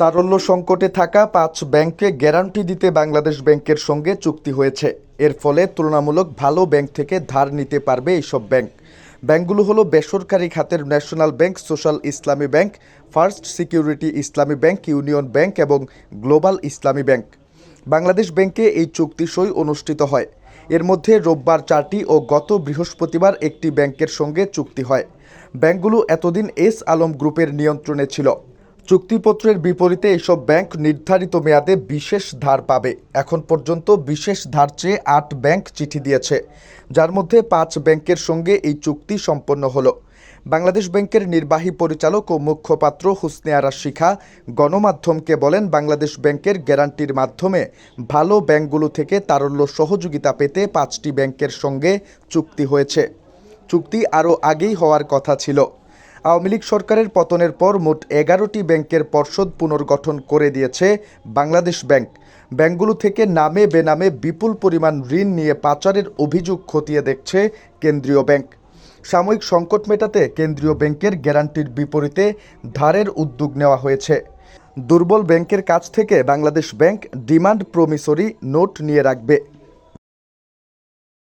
তারল্য সংকটে থাকা পাঁচ ব্যাংককে গ্যারান্টি দিতে বাংলাদেশ ব্যাংকের সঙ্গে চুক্তি হয়েছে। এর ফলে তুলনামূলক ভালো ব্যাংক থেকে ধার নিতে পারবে এইসব ব্যাংক। ব্যাংকগুলো হলো বেসরকারি খাতের national bank, social Islami bank, first security Islami bank, union bank এবং গ্লোবাল ইসলামী ব্যাংক। বাংলাদেশ ব্যাংকে এই চুক্তি সই অনুষ্ঠিত হয়। এর মধ্যে রোববার চারটি ও গত বৃহস্পতিবার একটি ব্যাংকের সঙ্গে চুক্তি হয়। ব্যাংকগুলো এতদিন এস আলম গ্রুপের নিয়ন্ত্রণে ছিল। চুক্তিপত্রের বিপরীতে এসব ব্যাংক নির্ধারিত মেয়াদে বিশেষ ধার পাবে। এখন পর্যন্ত বিশেষ ধার চেয়ে আট ব্যাংক চিঠি দিয়েছে। যার মধ্যে পাঁচ ব্যাংকের সঙ্গে এই চুক্তি সম্পন্ন হলো। বাংলাদেশ ব্যাংকের নির্বাহী পরিচালক ও মুখপাত্র হুসনে আরা শিখা গণমাধ্যমকে বলেন, বাংলাদেশ ব্যাংকের গ্যারান্টির মাধ্যমে ভালো ব্যাংকগুলো থেকে তারল্য সহযোগিতা পেতে পাঁচটি ব্যাংকের সঙ্গে চুক্তি হয়েছে। চুক্তি আরও আগেই হওয়ার কথা ছিল। আওয়ামী লীগ সরকারের পতনের পর মোট এগারোটি ব্যাংকের পর্ষদ পুনর্গঠন করে দিয়েছে বাংলাদেশ ব্যাংক। ব্যাংকগুলো থেকে নামে বেনামে বিপুল পরিমাণ ঋণ নিয়ে পাচারের অভিযোগ খতিয়ে দেখছে কেন্দ্রীয় ব্যাংক। সাময়িক সংকট মেটাতে কেন্দ্রীয় ব্যাংকের গ্যারান্টির বিপরীতে ধারের উদ্যোগ নেওয়া হয়েছে। দুর্বল ব্যাংকের কাছ থেকে Bangladesh bank demand promissory note নিয়ে রাখবে।